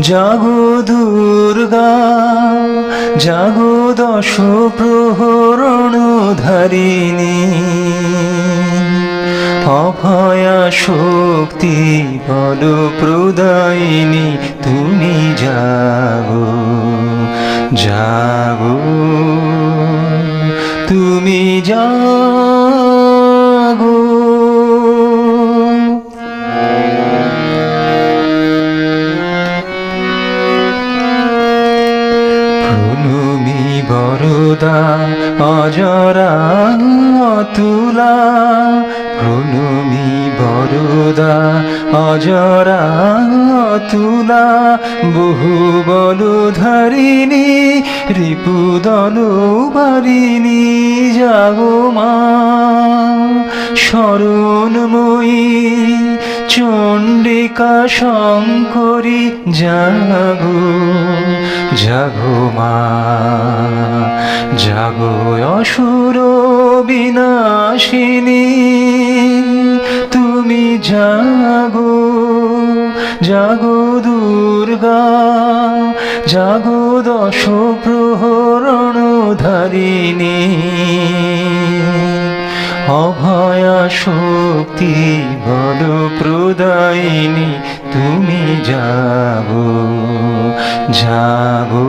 জাগো দুর্গা, জাগো দশ প্রহরণ ধারিণী অভয়া শক্তি বল প্রদায়িনী তুমি জাগো জাগো। তুমি জাগো। প্রণমি বরদা, অজরা অতুলা। প্রণমি বরদা, অজরা অতুলা। বহু বল রিপু রিপুদল বারিণী জাগো মা। শরণময়ী চণ্ডিকা শঙ্করী, জাগো। জাগো মা, জাগো অসুর বিনাশিনী তুমি জাগো জাগো দুর্গা, জাগো দশ প্রহরণ ধারিণী অভয়া শক্তি বল প্রদায়িনী তুমি যাগো তুমি